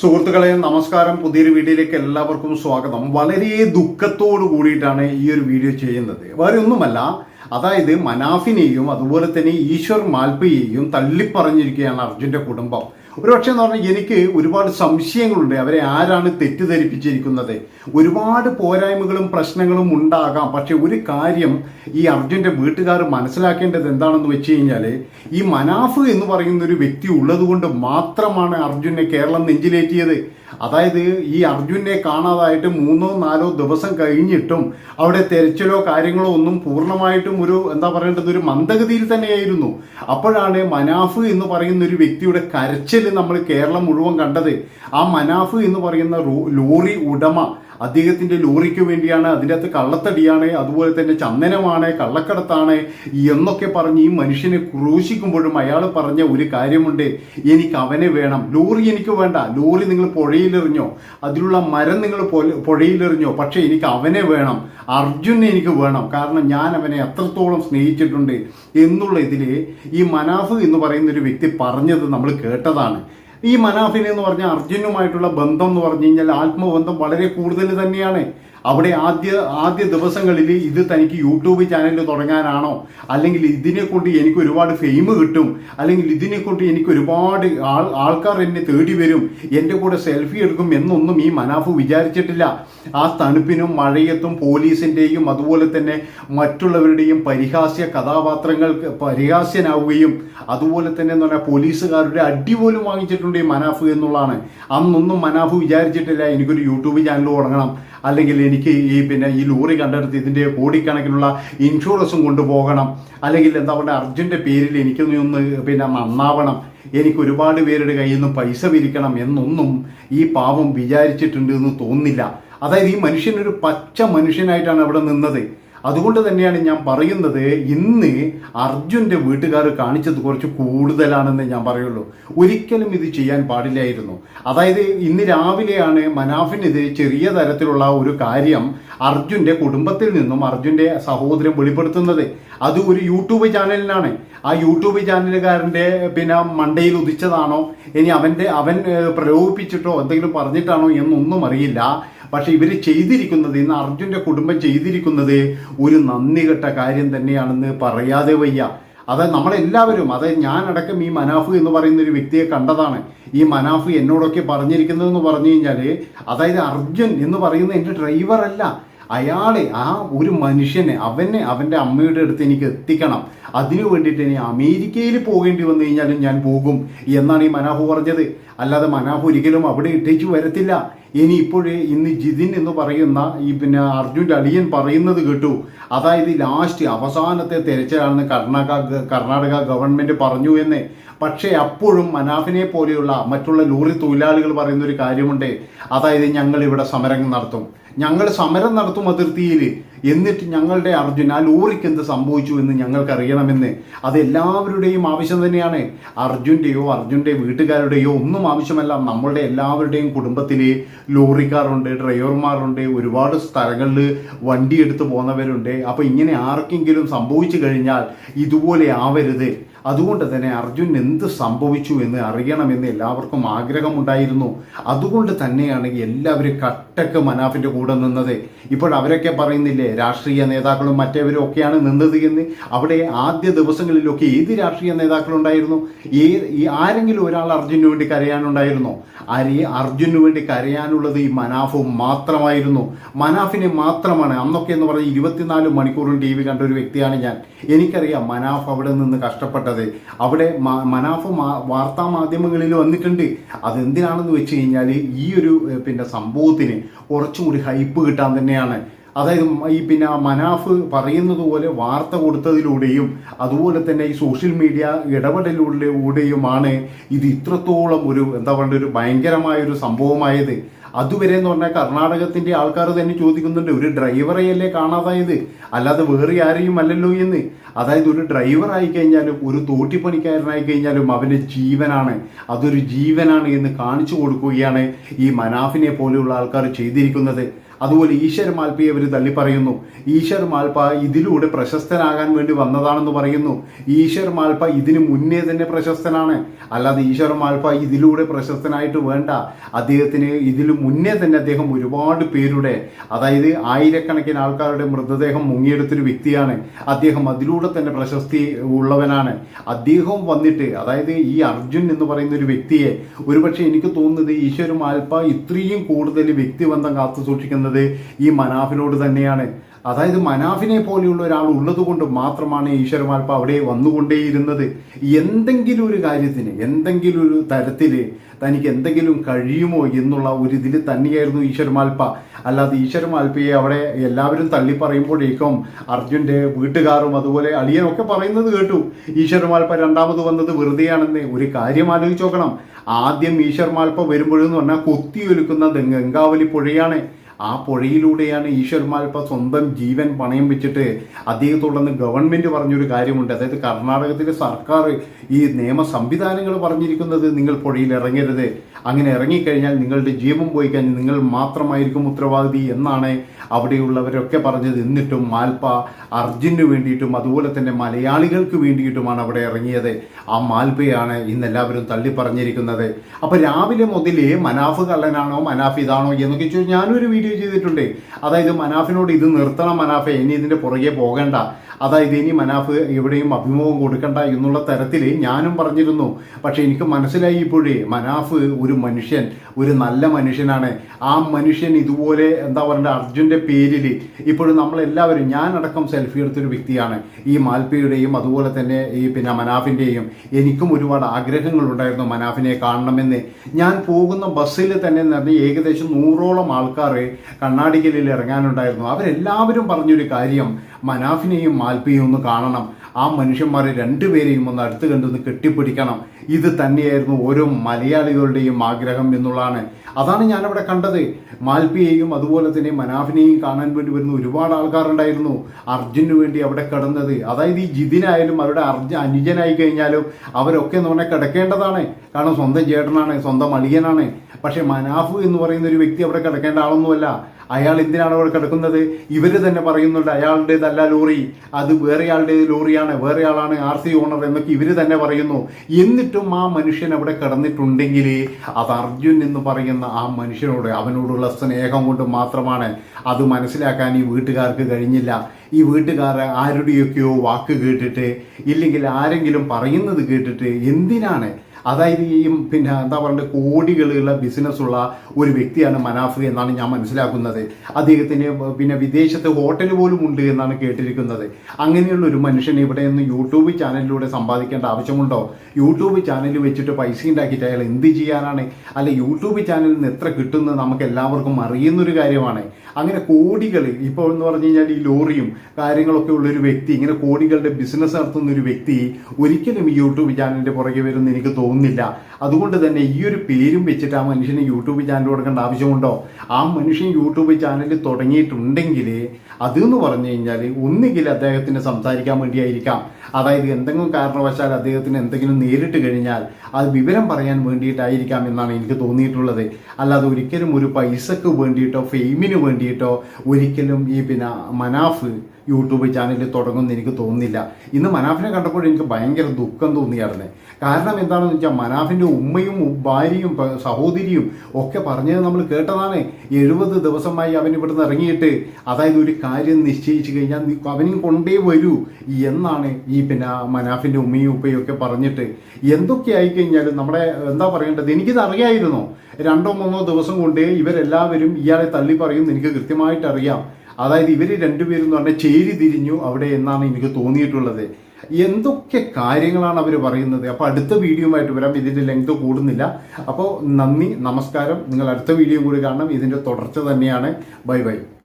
സുഹൃത്തുക്കളെ നമസ്കാരം. പുതിയൊരു വീഡിയോയിലേക്ക് എല്ലാവർക്കും സ്വാഗതം. വളരെ ദുഃഖത്തോടു കൂടിയിട്ടാണ് ഈ ഒരു വീഡിയോ ചെയ്യുന്നത്. വേറെ ഒന്നുമല്ല അതായത് മനാഫിനെയും അതുപോലെ തന്നെ ഈശ്വർ മാൽപ്പയെയും തള്ളിപ്പറഞ്ഞിരിക്കുകയാണ് അർജുന്റെ കുടുംബം. ഒരുപക്ഷെ എന്ന് പറഞ്ഞാൽ എനിക്ക് ഒരുപാട് സംശയങ്ങളുണ്ട്. അവരെ ആരാണ് തെറ്റിദ്ധരിപ്പിച്ചിരിക്കുന്നത്? ഒരുപാട് പോരായ്മകളും പ്രശ്നങ്ങളും ഉണ്ടാകാം. പക്ഷെ ഒരു കാര്യം ഈ അർജുന്റെ വീട്ടുകാർ മനസ്സിലാക്കേണ്ടത് എന്താണെന്ന് വെച്ച് കഴിഞ്ഞാൽ ഈ മനാഫ് എന്ന് പറയുന്ന ഒരു വ്യക്തി ഉള്ളതുകൊണ്ട് മാത്രമാണ് അർജുനെ കേരളം നെഞ്ചിലേറ്റിയത്. അതായത് ഈ അർജുനെ കാണാതായിട്ട് മൂന്നോ നാലോ ദിവസം കഴിഞ്ഞിട്ടും അവിടെ തെരച്ചിലോ കാര്യങ്ങളോ ഒന്നും പൂർണമായിട്ടും ഒരു എന്താ പറയേണ്ടത് ഒരു മന്ദഗതിയിൽ തന്നെയായിരുന്നു. അപ്പോഴാണ് മനാഫ് എന്ന് പറയുന്ന ഒരു വ്യക്തിയുടെ കരച്ചിൽ നമ്മൾ കേരളം മുഴുവൻ കണ്ടത്. ആ മനാഫ് എന്ന് പറയുന്ന ലോറി ഉടമ അദ്ദേഹത്തിന്റെ ലോറിക്ക് വേണ്ടിയാണ് അതിന്റെ അകത്ത് കള്ളത്തടിയാണ് അതുപോലെ തന്നെ ചന്ദനമാണ് കള്ളക്കടത്താണ് എന്നൊക്കെ പറഞ്ഞ് ഈ മനുഷ്യനെ ക്രൂശിക്കുമ്പോഴും അയാൾ പറഞ്ഞ ഒരു കാര്യമുണ്ട്. എനിക്ക് അവനെ വേണം. ലോറി എനിക്ക് വേണ്ട. ലോറി നിങ്ങൾ പുഴയിലെറിഞ്ഞോ? അതിലുള്ള മരം നിങ്ങൾ പുഴയിലെറിഞ്ഞോ? പക്ഷേ എനിക്ക് അവനെ വേണം. അർജുനെ എനിക്ക് വേണം. കാരണം ഞാൻ അവനെ അത്രത്തോളം സ്നേഹിച്ചിട്ടുണ്ട്. എന്നുള്ള ഇതിൽ ഈ മനാഫ് എന്ന് പറയുന്ന ഒരു വ്യക്തി പറഞ്ഞത് നമ്മൾ കേട്ടതാണ്. ഈ മനാഫിനെന്ന് പറഞ്ഞാൽ അർജുനുമായിട്ടുള്ള ബന്ധം എന്ന് പറഞ്ഞു കഴിഞ്ഞാൽ ആത്മബന്ധം വളരെ കൂടുതൽ തന്നെയാണ്. അവിടെ ആദ്യ ആദ്യ ദിവസങ്ങളിൽ ഇത് തനിക്ക് യൂട്യൂബ് ചാനൽ തുടങ്ങാനാണോ? അല്ലെങ്കിൽ ഇതിനെ കൊണ്ട് എനിക്ക് ഒരുപാട് ഫെയിം കിട്ടും? അല്ലെങ്കിൽ ഇതിനെ കൊണ്ട് എനിക്ക് ഒരുപാട് ആൾ ആൾക്കാർ എന്നെ തേടി വരും? എന്റെ കൂടെ സെൽഫി എടുക്കും എന്നൊന്നും ഈ മനാഫ് വിചാരിച്ചിട്ടില്ല. ആ തണുപ്പിനും മഴയത്തും പോലീസിന്റെയും അതുപോലെ തന്നെ മറ്റുള്ളവരുടെയും പരിഹാസ്യ കഥാപാത്രങ്ങൾക്ക് പരിഹാസ്യനാവുകയും അതുപോലെ തന്നെ എന്ന് പറഞ്ഞാൽ പോലീസുകാരുടെ അടി പോലും വാങ്ങിച്ചിട്ടുണ്ട് ഈ മനാഫ് എന്നുള്ളതാണ്. അന്നൊന്നും മനാഫ് വിചാരിച്ചിട്ടില്ല എനിക്കൊരു യൂട്യൂബ് ചാനൽ തുടങ്ങണം. അല്ലെങ്കിൽ എനിക്ക് ഈ പിന്നെ ഈ ലോറി കണ്ടെടുത്ത് ഇതിന്റെ കോടിക്കണക്കിനുള്ള ഇൻഷുറൻസും കൊണ്ടുപോകണം. അല്ലെങ്കിൽ എന്താ പറയുക അർജുന്റെ പേരിൽ എനിക്കൊന്ന് ഒന്ന് പിന്നെ നന്നാവണം. എനിക്ക് ഒരുപാട് പേരുടെ കയ്യിൽ നിന്ന് പൈസ പിരിക്കണം എന്നൊന്നും ഈ പാവം വിചാരിച്ചിട്ടുണ്ട് എന്ന് തോന്നില്ല അതായത് ഈ മനുഷ്യനൊരു പച്ച മനുഷ്യനായിട്ടാണ് അവിടെ നിന്നത്. അതുകൊണ്ട് തന്നെയാണ് ഞാൻ പറയുന്നത് ഇന്ന് അർജുന്റെ വീട്ടുകാർ കാണിച്ചത് കുറച്ച് കൂടുതലാണെന്ന് ഞാൻ പറയുള്ളൂ. ഒരിക്കലും ഇത് ചെയ്യാൻ പാടില്ലായിരുന്നു. അതായത് ഇന്ന് രാവിലെയാണ് മനാഫിനെതിരെ ചെറിയ തരത്തിലുള്ള ഒരു കാര്യം അർജുന്റെ കുടുംബത്തിൽ നിന്നും അർജുന്റെ സഹോദരൻ വെളിപ്പെടുത്തുന്നത്. അത് ഒരു യൂട്യൂബ് ചാനലിനാണ്. ആ യൂട്യൂബ് ചാനലുകാരന്റെ പിന്നെ മണ്ടയിൽ ഉദിച്ചതാണോ? ഇനി അവന്റെ അവൻ പ്രലോഭിപ്പിച്ചിട്ടോ എന്തെങ്കിലും പറഞ്ഞിട്ടാണോ എന്നൊന്നും അറിയില്ല. പക്ഷെ ഇവർ ചെയ്തിരിക്കുന്നത് ഇന്ന് അർജുന്റെ കുടുംബം ചെയ്തിരിക്കുന്നത് ഒരു നന്ദി കെട്ട കാര്യം തന്നെയാണെന്ന് പറയാതെ വയ്യ. അതായത് നമ്മളെല്ലാവരും അതായത് ഞാനടക്കം ഈ മനാഫ് എന്ന് പറയുന്ന ഒരു വ്യക്തിയെ കണ്ടതാണ്. ഈ മനാഫ് എന്നോടൊക്കെ പറഞ്ഞിരിക്കുന്നതെന്ന് പറഞ്ഞു കഴിഞ്ഞാൽ അതായത് അർജുൻ എന്ന് പറയുന്ന എന്റെ ഡ്രൈവർ അല്ല. അയാളെ ആ ഒരു മനുഷ്യനെ അവനെ അവന്റെ അമ്മയുടെ അടുത്ത് എനിക്ക് എത്തിക്കണം. അതിനു വേണ്ടിയിട്ട് ഇനി അമേരിക്കയിൽ പോകേണ്ടി വന്നു കഴിഞ്ഞാലും ഞാൻ പോകും എന്നാണ് ഈ മനാഹു പറഞ്ഞത്. അല്ലാതെ മനാഹു ഒരിക്കലും അവിടെ ഇട്ടേച്ചു വരത്തില്ല. ഇനി ഇപ്പോഴേ ഇന്ന് ജിതിൻ എന്ന് പറയുന്ന ഈ പിന്നെ അർജുന്റെ അളിയൻ പറയുന്നത് കേട്ടു. അതായത് ലാസ്റ്റ് അവസാനത്തെ തെരച്ചിലാണെന്ന് കർണാടക കർണാടക ഗവൺമെന്റ് പറഞ്ഞു എന്ന്. പക്ഷേ അപ്പോഴും മനാഫിനെ പോലെയുള്ള മറ്റുള്ള ലോറി തൊഴിലാളികൾ പറയുന്ന ഒരു കാര്യമുണ്ട്. അതായത് ഞങ്ങൾ ഇവിടെ സമരം നടത്തും. ഞങ്ങൾ സമരം നടത്തും അതിർത്തിയിൽ എന്നിട്ട് ഞങ്ങളുടെ അർജുൻ ആ ലോറിക്ക് എന്ത് സംഭവിച്ചു എന്ന് ഞങ്ങൾക്കറിയണമെന്ന്. അതെല്ലാവരുടെയും ആവശ്യം തന്നെയാണ്. അർജുന്റെയോ അർജുന്റെ വീട്ടുകാരുടെയോ ഒന്നും ആവശ്യമല്ല. നമ്മളുടെ എല്ലാവരുടെയും കുടുംബത്തിൽ ലോറിക്കാരുണ്ട് ഡ്രൈവർമാരുണ്ട് ഒരുപാട് സ്ഥലങ്ങളിൽ വണ്ടി എടുത്ത് പോകുന്നവരുണ്ട്. അപ്പോൾ ഇങ്ങനെ ആർക്കെങ്കിലും സംഭവിച്ചു കഴിഞ്ഞാൽ ഇതുപോലെ ആവരുത്. അതുകൊണ്ട് തന്നെ അർജുൻ എന്ത് സംഭവിച്ചു എന്ന് അറിയണമെന്ന് എല്ലാവർക്കും ആഗ്രഹമുണ്ടായിരുന്നു. അതുകൊണ്ട് തന്നെയാണ് എല്ലാവരും കട്ടക്ക് മനാഫിന്റെ കൂടെ നിന്നത്. ഇപ്പോൾ അവരൊക്കെ പറയുന്നില്ലേ രാഷ്ട്രീയ നേതാക്കളും മറ്റേവരും ഒക്കെയാണ് നിന്നത് എന്ന്. അവിടെ ആദ്യ ദിവസങ്ങളിലൊക്കെ ഏത് രാഷ്ട്രീയ നേതാക്കളുണ്ടായിരുന്നു? ഏ ആരെങ്കിലും ഒരാൾ അർജുനു വേണ്ടി കരയാനുണ്ടായിരുന്നോ? ആരെ അർജുനു വേണ്ടി കരയാനുള്ളത് ഈ മനാഫ് മാത്രമായിരുന്നു. മനാഫിനെ മാത്രമാണ്. അന്നൊക്കെ എന്ന് പറഞ്ഞാൽ ഇരുപത്തിനാല് മണിക്കൂറും ടി വി കണ്ട ഒരു വ്യക്തിയാണ് ഞാൻ. എനിക്കറിയാം മനാഫ് അവിടെ നിന്ന് കഷ്ടപ്പെട്ടത്. അവിടെ മനാഫ മനാഫ് വാർത്താ മാധ്യമങ്ങളിൽ വന്നിട്ടുണ്ട്. അതെന്തിനാണെന്ന് വെച്ച് കഴിഞ്ഞാൽ ഈ ഒരു പിന്നെ സംഭവത്തിന് കുറച്ചും കൂടി ഹൈപ്പ് കിട്ടാൻ തന്നെയാണ്. അതായത് ഈ പിന്നെ മനാഫ് പറയുന്നത് പോലെ വാർത്ത കൊടുത്തതിലൂടെയും അതുപോലെ തന്നെ ഈ സോഷ്യൽ മീഡിയ ഇടപെടലിലൂടെയുമാണ് ഇത് ഇത്രത്തോളം ഒരു എന്താ പറയുക ഒരു ഭയങ്കരമായ ഒരു സംഭവമായത്. അതുവരെ എന്ന് പറഞ്ഞാൽ കർണാടകത്തിന്റെ ആൾക്കാർ തന്നെ ചോദിക്കുന്നുണ്ട് ഒരു ഡ്രൈവറെയല്ലേ കാണാതായത്? അല്ലാതെ വേറെ ആരെയും അല്ലല്ലോ എന്ന്. അതായത് ഒരു ഡ്രൈവർ ആയി കഴിഞ്ഞാലും ഒരു തോട്ടിപ്പണിക്കാരനായി കഴിഞ്ഞാലും അവന്റെ ജീവനാണ്. അതൊരു ജീവനാണ് എന്ന് കാണിച്ചു കൊടുക്കുകയാണ് ഈ മനാഫിനെ പോലെയുള്ള ആൾക്കാർ ചെയ്തിരിക്കുന്നത്. അതുപോലെ ഈശ്വർ മാൽപ്പയെ അവർ തള്ളി പറയുന്നു. ഈശ്വർ മാൽപ്പ ഇതിലൂടെ പ്രശസ്തനാകാൻ വേണ്ടി വന്നതാണെന്ന് പറയുന്നു. ഈശ്വർ മാൽപ്പ ഇതിന് മുന്നേ തന്നെ പ്രശസ്തനാണ്. അല്ലാതെ ഈശ്വർ മാൽപ്പ ഇതിലൂടെ പ്രശസ്തനായിട്ട് വേണ്ട. അദ്ദേഹത്തിന് ഇതിൽ മുന്നേ തന്നെ അദ്ദേഹം ഒരുപാട് പേരുടെ അതായത് ആയിരക്കണക്കിന് ആൾക്കാരുടെ മൃതദേഹം മുങ്ങിയെടുത്തൊരു വ്യക്തിയാണ്. അദ്ദേഹം അതിലൂടെ തന്നെ പ്രശസ്തി ഉള്ളവനാണ്. അദ്ദേഹവും വന്നിട്ട് അതായത് ഈ അർജുൻ എന്ന് പറയുന്ന ഒരു വ്യക്തിയെ ഒരുപക്ഷെ എനിക്ക് തോന്നുന്നത് ഈശ്വര മാൽപ്പ ഇത്രയും കൂടുതൽ വ്യക്തിബന്ധം കാത്തു സൂക്ഷിക്കുന്നത് ഈ മനാഫിനോട് തന്നെയാണ്. അതായത് മനാഫിനെ പോലെയുള്ള ഒരാൾ ഉള്ളതുകൊണ്ട് മാത്രമാണ് ഈശ്വരമാൽപ്പ അവിടെ വന്നുകൊണ്ടേയിരുന്നത്. എന്തെങ്കിലും ഒരു കാര്യത്തിന് എന്തെങ്കിലും ഒരു തരത്തിൽ തനിക്ക് എന്തെങ്കിലും കഴിയുമോ എന്നുള്ള ഒരു ഇതിൽ തന്നെയായിരുന്നു ഈശ്വരമാൽപ്പ അല്ലാതെ ഈശ്വരമാൽപ്പയെ അവിടെ എല്ലാവരും തള്ളി പറയുമ്പോഴേക്കും അർജുന്റെ വീട്ടുകാരും അതുപോലെ അളിയനൊക്കെ പറയുന്നത് കേട്ടു. ഈശ്വരമാൽപ്പ രണ്ടാമത് വന്നത് വെറുതെയാണെന്ന് ഒരു കാര്യം ആലോചിച്ച് നോക്കണം. ആദ്യം ഈശ്വരമാൽപ്പ വരുമ്പോഴെന്ന് പറഞ്ഞാൽ കൊത്തിയൊലുക്കുന്ന ഗംഗാവലി പുഴയാണ്. ആ പുഴയിലൂടെയാണ് ഈശ്വർ മാൽപ്പ സ്വന്തം ജീവൻ പണയം വെച്ചിട്ട് അദ്ദേഹത്തോടൊന്ന് ഗവൺമെന്റ് പറഞ്ഞൊരു കാര്യമുണ്ട്. അതായത് കർണാടകത്തിലെ സർക്കാർ ഈ നിയമ സംവിധാനങ്ങൾ പറഞ്ഞിരിക്കുന്നത് നിങ്ങൾ പുഴയിൽ ഇറങ്ങരുത്. അങ്ങനെ ഇറങ്ങിക്കഴിഞ്ഞാൽ നിങ്ങളുടെ ജീവൻ പോയി കഴിഞ്ഞാൽ നിങ്ങൾ മാത്രമായിരിക്കും ഉത്തരവാദി എന്നാണ് അവിടെയുള്ളവരൊക്കെ പറഞ്ഞത്. എന്നിട്ടും മാൽപ്പ അർജുന് വേണ്ടിയിട്ടും അതുപോലെ തന്നെ മലയാളികൾക്ക് വേണ്ടിയിട്ടുമാണ് അവിടെ ഇറങ്ങിയത്. ആ മാൽപ്പയാണ് ഇന്ന് എല്ലാവരും തള്ളി പറഞ്ഞിരിക്കുന്നത് അപ്പൊ രാവിലെ മുതലേ മനാഫ് കള്ളനാണോ മനാഫ് ഇതാണോ എന്നൊക്കെ ചോദിച്ചു ഞാനൊരു വീഡിയോ ചെയ്തിട്ടുണ്ട്. അതായത് മനാഫിനോട് ഇത് നിർത്തണം മനാഫെ ഇനി ഇതിന്റെ പുറകെ പോകണ്ട. അതായത് ഇനി മനാഫ് എവിടെയും അഭിമുഖം കൊടുക്കണ്ട എന്നുള്ള തരത്തിൽ ഞാനും പറഞ്ഞിരുന്നു. പക്ഷെ എനിക്ക് മനസ്സിലായി ഇപ്പോഴേ മനാഫ് ഒരു മനുഷ്യൻ ഒരു നല്ല മനുഷ്യനാണ്. ആ മനുഷ്യൻ ഇതുപോലെ എന്താ പറയുക അർജുന്റെ പേരിൽ ഇപ്പോഴും നമ്മളെല്ലാവരും ഞാനടക്കം സെൽഫി എടുത്തൊരു വ്യക്തിയാണ്. ഈ മാൽപ്പയുടെയും അതുപോലെ തന്നെ ഈ പിന്നെ മനാഫിന്റെയും എനിക്കും ഒരുപാട് ആഗ്രഹങ്ങളുണ്ടായിരുന്നു മനാഫിനെ കാണണമെന്ന്. ഞാൻ പോകുന്ന ബസ്സിൽ തന്നെ തന്നെ ഏകദേശം നൂറോളം ആൾക്കാർ കണ്ണാടിക്കലിൽ ഇറങ്ങാനുണ്ടായിരുന്നു. അവരെല്ലാവരും പറഞ്ഞൊരു കാര്യം മനാഫിനെയും മാൽപ്പിയും ഒന്ന് കാണണം. ആ മനുഷ്യന്മാരെ രണ്ടുപേരെയും ഒന്ന് അടുത്ത് കണ്ടൊന്ന് കെട്ടിപ്പിടിക്കണം. ഇത് തന്നെയായിരുന്നു ഓരോ മലയാളികളുടെയും ആഗ്രഹം എന്നുള്ളതാണ്. അതാണ് ഞാനവിടെ കണ്ടത്. മാൽപിയെയും അതുപോലെ തന്നെ മനാഫിനെയും കാണാൻ വേണ്ടി വരുന്ന ഒരുപാട് ആൾക്കാരുണ്ടായിരുന്നു. അർജുനു വേണ്ടി അവിടെ കിടന്നത്. അതായത് ഈ ജിതിനായാലും അവരുടെ അർജ അനുജനായി കഴിഞ്ഞാലും അവരൊക്കെ എന്ന് പറഞ്ഞാൽ കിടക്കേണ്ടതാണ്. കാരണം സ്വന്തം ചേട്ടനാണ് സ്വന്തം അളിയനാണ്. പക്ഷേ മനാഫു എന്ന് പറയുന്ന ഒരു വ്യക്തി അവിടെ കിടക്കേണ്ട ആളൊന്നുമല്ല. അയാൾ എന്തിനാണ് അവിടെ കിടക്കുന്നത്? ഇവർ തന്നെ പറയുന്നുണ്ട് അയാളുടേതല്ല ലോറി. അത് വേറെ ആളുടെ ലോറിയാണ് വേറെ ആളാണ് ആർ സി ഓണർ എന്നൊക്കെ ഇവർ തന്നെ പറയുന്നു. എന്നിട്ടും ആ മനുഷ്യൻ അവിടെ കിടന്നിട്ടുണ്ടെങ്കിൽ അത് അർജുൻ എന്ന് പറയുന്ന ആ മനുഷ്യനോട് അവനോടുള്ള സ്നേഹം കൊണ്ട് മാത്രമാണ് അത് മനസ്സിലാക്കാൻ ഈ വീട്ടുകാർക്ക് കഴിഞ്ഞില്ല. ഈ വീട്ടുകാർ ആരുടെയൊക്കെയോ വാക്ക് കേട്ടിട്ട് ഇല്ലെങ്കിൽ ആരെങ്കിലും പറയുന്നത് കേട്ടിട്ട് എന്തിനാണ്? അതായത് ഈ പിന്നെ എന്താ പറയുക കോടികളുള്ള ബിസിനസ്സുള്ള ഒരു വ്യക്തിയാണ് മനാഫ് എന്നാണ് ഞാൻ മനസ്സിലാക്കുന്നത്. അദ്ദേഹത്തിന് പിന്നെ വിദേശത്ത് ഹോട്ടൽ പോലും ഉണ്ട് എന്നാണ് കേട്ടിരിക്കുന്നത്. അങ്ങനെയുള്ള ഒരു മനുഷ്യൻ ഇവിടെ നിന്ന് യൂട്യൂബ് ചാനലിലൂടെ സമ്പാദിക്കേണ്ട ആവശ്യമുണ്ടോ? യൂട്യൂബ് ചാനൽ വെച്ചിട്ട് പൈസ ഉണ്ടാക്കിയിട്ട് അയാൾ എന്ത് ചെയ്യാനാണ്? അല്ല യൂട്യൂബ് ചാനലിൽ നിന്ന് എത്ര കിട്ടുന്നത് നമുക്ക് എല്ലാവർക്കും അറിയുന്നൊരു കാര്യമാണ്. അങ്ങനെ കോടികൾ ഇപ്പോൾ എന്ന് പറഞ്ഞു കഴിഞ്ഞാൽ ഈ ലോറിയും കാര്യങ്ങളൊക്കെ ഉള്ളൊരു വ്യക്തി ഇങ്ങനെ കോടികളുടെ ബിസിനസ് നടത്തുന്ന ഒരു വ്യക്തി ഒരിക്കലും ഈ യൂട്യൂബ് ചാനലിന്റെ പുറകെ വരുമെന്ന് എനിക്ക് തോന്നുന്നില്ല. അതുകൊണ്ട് തന്നെ ഈ ഒരു പേരും വെച്ചിട്ട് ആ മനുഷ്യന് യൂട്യൂബ് ചാനൽ കൊടുക്കേണ്ട ആവശ്യമുണ്ടോ? ആ മനുഷ്യൻ യൂട്യൂബ് ചാനൽ തുടങ്ങിയിട്ടുണ്ടെങ്കിൽ അതെന്ന് പറഞ്ഞു കഴിഞ്ഞാൽ ഒന്നുകിൽ അദ്ദേഹത്തിന് സംസാരിക്കാൻ വേണ്ടിയായിരിക്കാം. അതായത് എന്തെങ്കിലും കാരണവശാൽ അദ്ദേഹത്തിന് എന്തെങ്കിലും നേരിട്ട് കഴിഞ്ഞാൽ അത് വിവരം പറയാൻ വേണ്ടിയിട്ടായിരിക്കാം എന്നാണ് എനിക്ക് തോന്നിയിട്ടുള്ളത്. അല്ലാതെ ഒരിക്കലും ഒരു പൈസക്ക് വേണ്ടിയിട്ടോ ഫെയിമിന് വേണ്ടിയിട്ടോ ഒരിക്കലും ഈ പിന്നെ മനാഫ് യൂട്യൂബ് ചാനൽ തുടങ്ങുമെന്ന് എനിക്ക് തോന്നുന്നില്ല. ഇന്ന് മനാഫിനെ കണ്ടപ്പോൾ എനിക്ക് ഭയങ്കര ദുഃഖം തോന്നിയായിരുന്നു. കാരണം എന്താണെന്ന് വെച്ചാൽ മനാഫിന്റെ ഉമ്മയും ഭാര്യയും സഹോദരിയും ഒക്കെ പറഞ്ഞത് നമ്മൾ കേട്ടതാണ്. എഴുപത് ദിവസമായി അവൻ ഇവിടുന്ന് ഇറങ്ങിയിട്ട് അതായത് ഒരു കാര്യം നിശ്ചയിച്ചു കഴിഞ്ഞാൽ അവനും കൊണ്ടേ വരൂ എന്നാണ് ഈ പിന്നെ മനാഫിന്റെ ഉമ്മയും ഉപ്പയും ഒക്കെ പറഞ്ഞിട്ട്. എന്തൊക്കെ ആയിക്കഴിഞ്ഞാലും നമ്മുടെ എന്താ പറയേണ്ടത്? എനിക്കിത് അറിയായിരുന്നു? രണ്ടോ മൂന്നോ ദിവസം കൊണ്ട് ഇവരെല്ലാവരും ഇയാളെ തള്ളി പറയും എനിക്ക് കൃത്യമായിട്ട് അറിയാം. അതായത് ഇവർ രണ്ടുപേരും എന്ന് പറഞ്ഞാൽ ചേരി തിരിഞ്ഞു അവിടെ എന്നാണ് എനിക്ക് തോന്നിയിട്ടുള്ളത്. എന്തൊക്കെ കാര്യങ്ങളാണ് അവർ പറയുന്നത്? അപ്പോൾ അടുത്ത വീഡിയോയുമായിട്ട് വരാം. ഇതിന്റെ ലെങ്ത് കൂടുന്നില്ല. അപ്പോൾ നന്ദി നമസ്കാരം. നിങ്ങൾ അടുത്ത വീഡിയോ കൂടി കാണണം. ഇതിന്റെ തുടർച്ച തന്നെയാണ്. Bye bye.